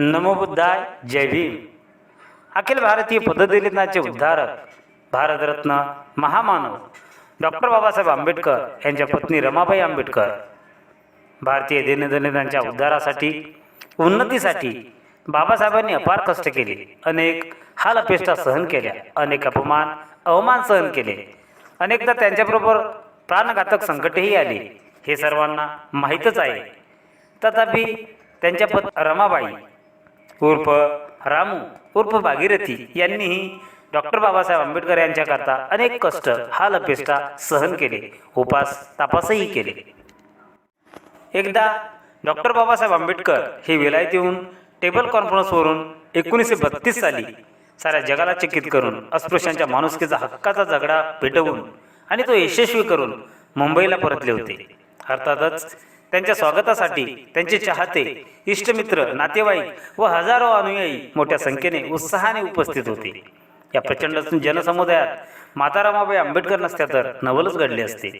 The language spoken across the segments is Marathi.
नमोबुद्धाय जय भीम. अखिल भारतीय पददलितांचे उद्धारक भारतरत्न महामानव डॉक्टर बाबासाहेब आंबेडकर यांच्या पत्नी रमाबाई आंबेडकर. भारतीय दीनदलितांच्या उद्धारासाठी उन्नतीसाठी बाबासाहेबांनी अपार कष्ट केले. अनेक हाल अपेष्टा सहन केल्या अनेक अपमान अवमान सहन केले. अनेकदा त्यांच्याबरोबर प्राणघातक संकटही आली. हे सर्वांना माहीतच आहे. तथापि त्यांच्या पत रमाबाई उर्फ रामू उर्फ भागीरथी यांनीही डॉक्टर बाबासाहेब आंबेडकर यांच्याकरता अनेक कष्ट हा लपेष्टा सहन केले उपास तापासही केले. एकदा डॉक्टर बाबासाहेब आंबेडकर हे विलायत येऊन टेबल कॉन्फरन्सवरून एकोणीसशे बत्तीस साली साऱ्या जगाला चकित करून अस्पृश्यांच्या माणुसकीचा हक्काचा झगडा पेटवून आणि तो यशस्वी करून मुंबईला परतले होते. अर्थातच त्यांच्या स्वागतासाठी त्यांचे चाहते इष्टमित्र नातेवाईक व हजारो अनुयायी मोठ्या संख्येने उत्साहाने उपस्थित होते. या प्रचंड जनसमुदायात माता रमाबाई आंबेडकर नसत्या तर नवलच घडले असते.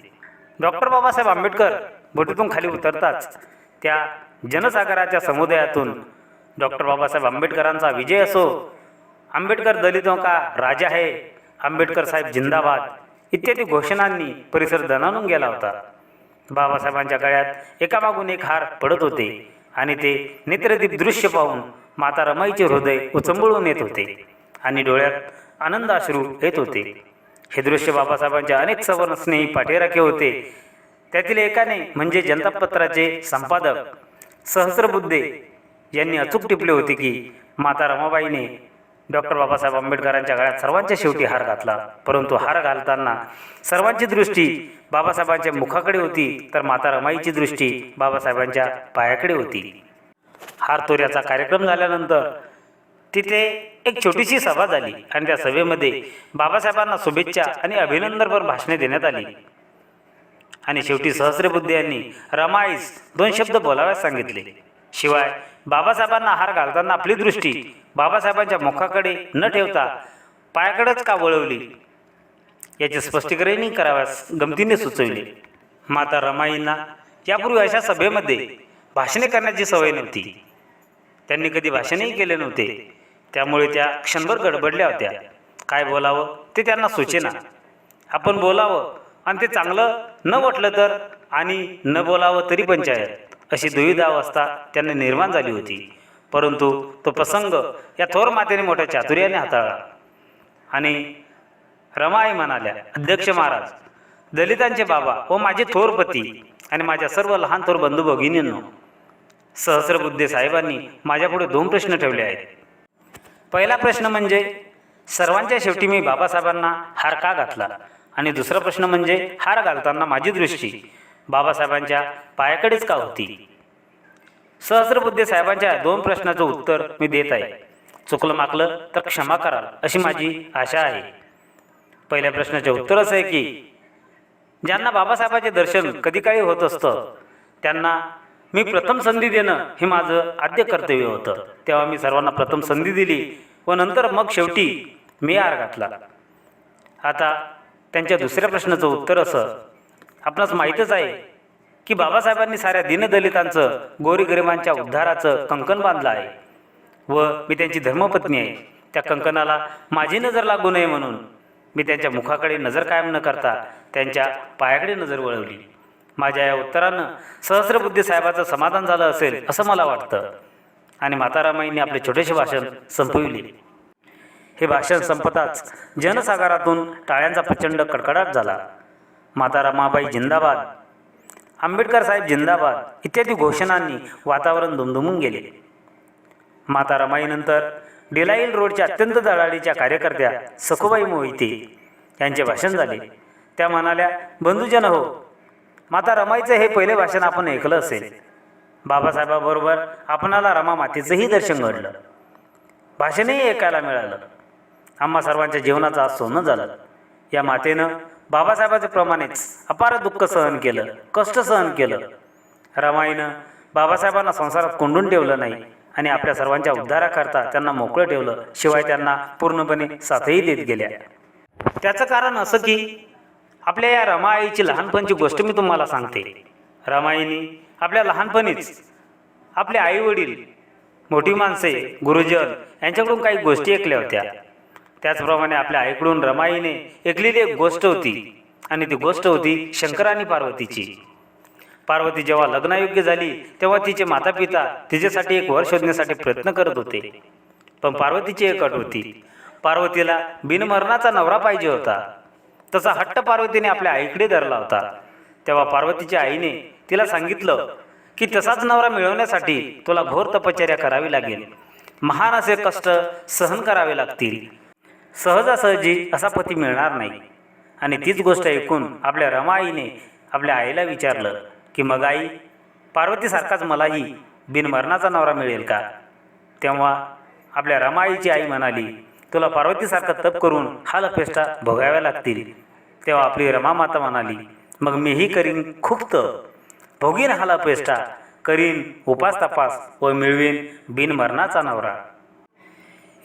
डॉक्टर बाबासाहेब आंबेडकर बोटीतून खाली उतरताच त्या जनसागराच्या समुदायातून डॉक्टर बाबासाहेब आंबेडकरांचा विजय असो आंबेडकर दलितों का राजा है आंबेडकर साहेब जिंदाबाद इत्यादी घोषणांनी परिसर दणानून गेला होता. बाबासाहेबांच्या गळ्यात एकामागून एक हार पडत होते आणि ते नेत्रदीप दृश्य पाहून माता रमाईचे हृदय उचंबळून येत होते आणि डोळ्यात आनंद अश्रू येत होते. हे दृश्य बाबासाहेबांचे अनेक सवर्णस्नेही पाठीराखे होते. त्यातील एकाने म्हणजे जनतापत्राचे संपादक सहस्रबुद्धे यांनी अचूक टिपले होते की माता रमाबाईने डॉक्टर बाबासाहेब आंबेडकरांच्या गळ्यात सर्वांच्या शेवटी हार घातला. परंतु हार घालताना सर्वांची दृष्टी बाबासाहेबांच्या मुखाकडे होती तर माता रमाईची दृष्टी बाबासाहेबांच्या पायाकडे होती. हार तोऱ्याचा कार्यक्रम झाल्यानंतर तिथे एक छोटीशी सभा झाली आणि त्या सभेमध्ये बाबासाहेबांना शुभेच्छा आणि अभिनंदनपर भाषणे देण्यात आली. आणि शेवटी सहस्रबुद्धी यांनी रमाईस दोन शब्द बोलाव्यास सांगितले. शिवाय बाबासाहेबांना हार घालताना आपली दृष्टी बाबासाहेबांच्या मुखाकडे न ठेवता पायाकडेच का वळवली? याचे स्पष्टीकरणही कराव्यास गमतीने सुचविले. माता रमाईंना यापूर्वी अशा सभेमध्ये भाषणे करण्याची सवय नव्हती. त्यांनी कधी भाषणही केले नव्हते. त्यामुळे त्या क्षणभर गडबडल्या होत्या. काय बोलावं ते त्यांना सुचेना. आपण बोलावं आणि ते चांगलं न वाटलं तर आणि न बोलावं तरी पंचायत. अशी दुविधा अवस्था त्यांना निर्माण झाली होती. परंतु तो प्रसंग या थोर मातेने मोठ्या चातुर्याने हाताळला. आणि रमाई म्हणाल्या अध्यक्ष महाराज दलितांचे बाबा व माझे थोर पती आणि माझ्या सर्व लहान थोर बंधू भगिनींनो सहस्रबुद्धे साहेबांनी माझ्यापुढे दोन प्रश्न ठेवले आहेत. पहिला प्रश्न म्हणजे सर्वांच्या शेवटी मी बाबासाहेबांना हार का घातला? आणि दुसरा प्रश्न म्हणजे हार घालताना माझी दृष्टी बाबासाहेबांच्या पायाकडेच का होती? सहस्रबुद्धे साहेबांच्या दोन प्रश्नाचं उत्तर मी देत आहे. चुकलं माकलं तर क्षमा कराल अशी माझी आशा आहे. पहिल्या प्रश्नाचे उत्तर असं आहे की ज्यांना बाबासाहेबांचे दर्शन कधी काही होत असतं त्यांना मी प्रथम संधी देणं हे माझं आद्य कर्तव्य होतं. तेव्हा मी सर्वांना प्रथम संधी दिली व नंतर मग शेवटी मी आर घातला. आता त्यांच्या दुसऱ्या प्रश्नाचं उत्तर असं आपणास माहीतच आहे की बाबासाहेबांनी साऱ्या दीनदलितांचं गोरीगरिबांच्या उद्धाराचं कंकण बांधलं आहे. व मी त्यांची धर्मपत्नी आहे. त्या कंकणाला माझी नजर लागू नये म्हणून मी त्यांच्या मुखाकडे नजर कायम न करता त्यांच्या पायाकडे नजर वळवली. माझ्या या उत्तरानं सहस्रबुद्धी साहेबाचं समाधान झालं असेल असं मला वाटतं. आणि मातारामाईंनी आपले छोटेसे भाषण संपविले. हे भाषण संपताच जनसागरातून टाळ्यांचा प्रचंड कडकडाट झाला. माता रमाबाई जिंदाबाद. आंबेडकर साहेब जिंदाबाद. इत्यादी घोषणांनी वातावरण दुमदुमून गेले. माता रमाईनंतर डिलाईल रोडच्या अत्यंत दळाळीच्या कार्यकर्त्या सखुबाई मोहिते यांचे भाषण झाले. त्या म्हणाल्या बंधुजन हो माता रमाईचं हे पहिले भाषण आपण ऐकलं असेल. बाबासाहेबाबरोबर आपणाला रमा मातेचंही दर्शन घडलं. भाषणही ऐकायला मिळालं. आम्हा सर्वांच्या जीवनाचं आज सोनं झालं. या मातेनं बाबासाहेबाच्या प्रमाणेच अपार दुःख सहन केलं कष्ट सहन केलं. रमाईनं बाबासाहेबांना संसारात कोंडून ठेवलं नाही आणि आपल्या सर्वांच्या उद्धाराकरता त्यांना मोकळं ठेवलं शिवाय त्यांना पूर्णपणे साथही देत गेल्या. त्याचं कारण असं की आपल्या या रमाईची लहानपणची गोष्ट मी तुम्हाला सांगते. रमाईनी आपल्या लहानपणीच आपले आईवडील मोठी माणसे गुरुजन यांच्याकडून काही गोष्टी ऐकल्या होत्या. त्याचप्रमाणे आपल्या आईकडून रमाईने ऐकलेली एक गोष्ट होती आणि ती गोष्ट होती शंकर आणि पार्वतीची. पार्वती जेव्हा लग्नायोग्य झाली तेव्हा तिचे माता पिता तिच्यासाठी एक वर शोधण्यासाठी प्रयत्न करत होते. पण पार्वतीची एक अट होती पार्वतीला बिनमरणाचा नवरा पाहिजे होता. तसा हट्ट पार्वतीने आपल्या आईकडे धरला होता. तेव्हा पार्वतीच्या आईने तिला सांगितलं की तसाच नवरा मिळवण्यासाठी तुला घोर तपश्चर्या करावी लागेल. महान असे कष्ट सहन करावे लागतील. सहजासहजी असा पती मिळणार नाही. आणि तीच गोष्ट ऐकून आपल्या रमाईने आपल्या आईला विचारलं की मग आई पार्वतीसारखाच मलाही बिनमरणाचा नवरा मिळेल का? तेव्हा आपल्या रमाईची आई म्हणाली तुला पार्वतीसारखा तप करून हा लपेष्टा भोगाव्या लागतील. तेव्हा आपली रमा माता म्हणाली मग मीही करीन खूप तप भोगीन हा लपेष्टा करीन उपास तपास व मिळवीन बिनमरणाचा नवरा.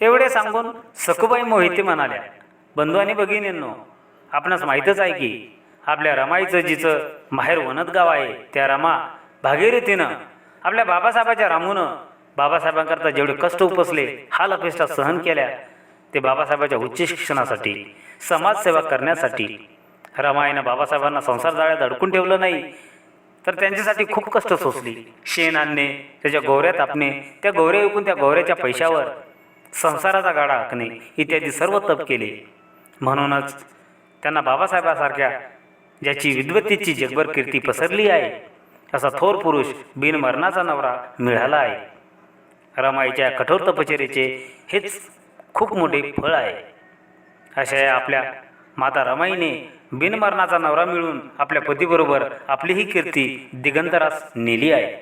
एवढे सांगून सखुबाई मोहिते म्हणाल्या बंधू आणि भगिनींनो आपणास माहीतच आहे की आपल्या रमाईचं जिचं माहेर वनत गाव आहे त्या रमा भागीरथीनं आपल्या बाबासाहेबाच्या रामूनं बाबासाहेबांकरता जेवढे कष्ट उपसले हाल अपेष्टा सहन केल्या ते बाबासाहेबाच्या उच्च शिक्षणासाठी समाजसेवा करण्यासाठी रमाईनं बाबासाहेबांना संसार जाळ्यात अडकून ठेवलं नाही तर त्यांच्यासाठी खूप कष्ट सोसली. शेण आणणे त्याच्या गोवऱ्यात आपणे त्या गोवऱ्या विकून त्या गोवऱ्याच्या पैशावर संसाराचा गाडा आखणे इत्यादी सर्व तप केले. म्हणूनच त्यांना बाबासाहेबासारख्या ज्याची विद्वत्तेची जगभर कीर्ती पसरली आहे असा थोर पुरुष बिनमरणाचा नवरा मिळाला आहे. रमाईच्या कठोर तपचरीचे हेच खूप मोठे फळ आहे. अशा या आपल्या माता रमाईने बिनमरणाचा नवरा मिळून आपल्या पतीबरोबर आपली ही कीर्ती दिगंतरास नेली आहे.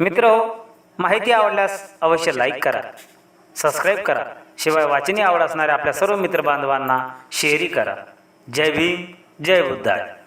मित्र माहिती आवडल्यास अवश्य लाईक करा. सबस्क्राईब करा. शिवाय वाचनी आवड असणाऱ्या आपल्या सर्व मित्रबांधवांना शेअरही करा. जय भीम जय बुद्धाय